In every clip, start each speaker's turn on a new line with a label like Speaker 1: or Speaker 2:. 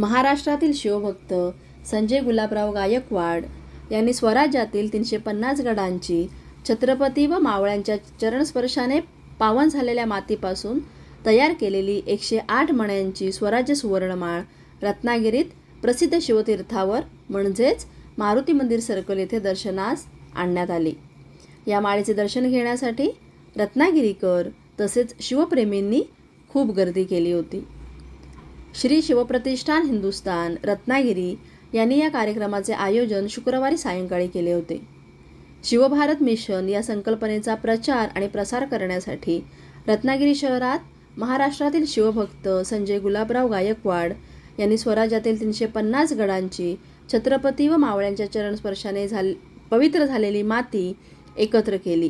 Speaker 1: महाराष्ट्रातील शिवभक्त संजय गुलाबराव गायकवाड यांनी स्वराज्यातील तीनशे पन्नास गडांची छत्रपती व मावळ्यांच्या चरणस्पर्शाने पावन झालेल्या मातीपासून तयार केलेली एकशे आठ मण्यांची स्वराज्य सुवर्णमाळ रत्नागिरीत प्रसिद्ध शिवतीर्थावर म्हणजेच मारुती मंदिर सर्कल येथे दर्शनास आणण्यात आली. या माळेचे दर्शन घेण्यासाठी रत्नागिरीकर तसेच शिवप्रेमींनी खूप गर्दी केली होती. श्री शिवप्रतिष्ठान हिंदुस्तान रत्नागिरी यांनी या कार्यक्रमाचे आयोजन शुक्रवारी सायंकाळी केले होते. शिवभारत मिशन या संकल्पनेचा प्रचार आणि प्रसार करण्यासाठी रत्नागिरी शहरात महाराष्ट्रातील शिवभक्त संजय गुलाबराव गायकवाड यांनी स्वराज्यातील तीनशे पन्नास गडांची छत्रपती व मावळ्यांच्या चरणस्पर्शाने झाल पवित्र झालेली माती एकत्र केली.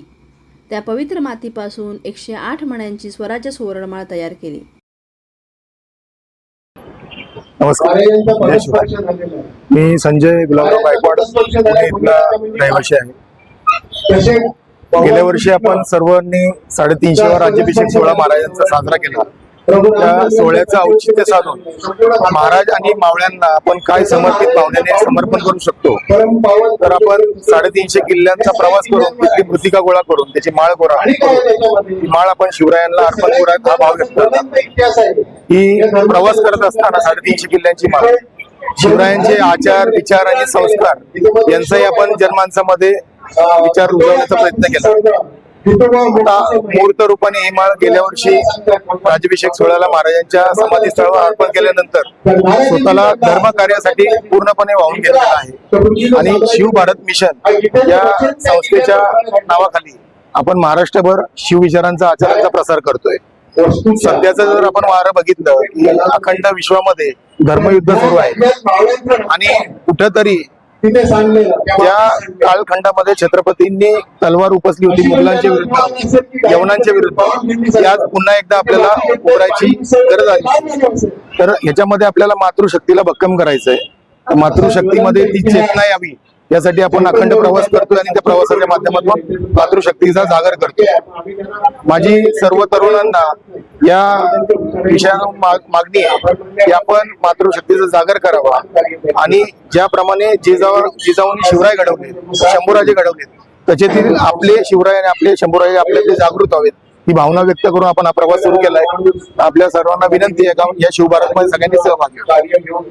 Speaker 1: त्या पवित्र मातीपासून एकशे आठ मण्यांची स्वराज्य सुवर्णमाळ तयार केली.
Speaker 2: नमस्कार. मी संजय गुलाबराव गायकवाड पुणे इथला रहिवाशी आहे. गेल्या वर्षी आपण सर्वांनी साडेतीनशेवा राज्याभिषेक सोहळा महाराजांचा साजरा केला. त्या सोहळ्याचं औचित्य साधून महाराज आणि मावळ्यांना आपण काय समर्पित भावनेने समर्पण करू शकतो? तर आपण साडेतीनशे किल्ल्यांचा प्रवास करून तिथली मृतिका गोळा करून त्याची माळ गोळा माळ आपण शिवरायांना अर्पण करूयात हा भाव व्यक्त ही प्रवास करत असताना साडेतीनशे किल्ल्यांची माळ शिवरायांचे आचार विचार आणि संस्कार यांचाही आपण जनमानसामध्ये विचार रुजवण्याचा प्रयत्न केला. मूर्त रूपाने ही माळ गेल्या वर्षी राज्याभिषेक सोहळ्याला महाराजांच्या समाधीस्थळावर अर्पण केल्यानंतर स्वतःला धर्म कार्यासाठी पूर्णपणे वाहून घेतलेला आहे. आणि शिव भारत मिशन या संस्थेच्या नावाखाली आपण महाराष्ट्रभर शिवविचारांचा आचारांचा प्रसार करतोय. सध्याचं जर आपण वारं बघितलं की अखंड विश्वामध्ये धर्मयुद्ध सुरू आहे. आणि कुठंतरी या कालखंडामध्ये छत्रपतींनी तलवार उपसली होती मुघलांच्या विरुद्ध. यवनांच्या विरुद्ध. ती आज पुन्हा एकदा आपल्याला उभरायची गरज आली. तर ह्याच्यामध्ये आपल्याला मातृशक्तीला भक्कम करायचंय. मातृशक्तीमध्ये ती चेतना यावी. यासाठी आपण अखंड प्रवास करतोय आणि त्या प्रवासाच्या माध्यमातून मातृशक्तीचा जागर करतोय. माझी सर्व तरुणांना या विषयाला मागणी आहे की आपण मातृशक्तीचा जागर करावा आणि ज्याप्रमाणे जिजाऊ जिजाऊंनी शिवराय घडवले शंभूराजे घडवले त्याच्यातील आपले शिवराय आणि आपले शंभूराजे आपल्यातले जागृत व्हावेत ही भावना व्यक्त करून आपण हा प्रवास सुरू केलाय. आपल्या सर्वांना विनंती आहे का या शिवभारतमध्ये सगळ्यांनी सहभागी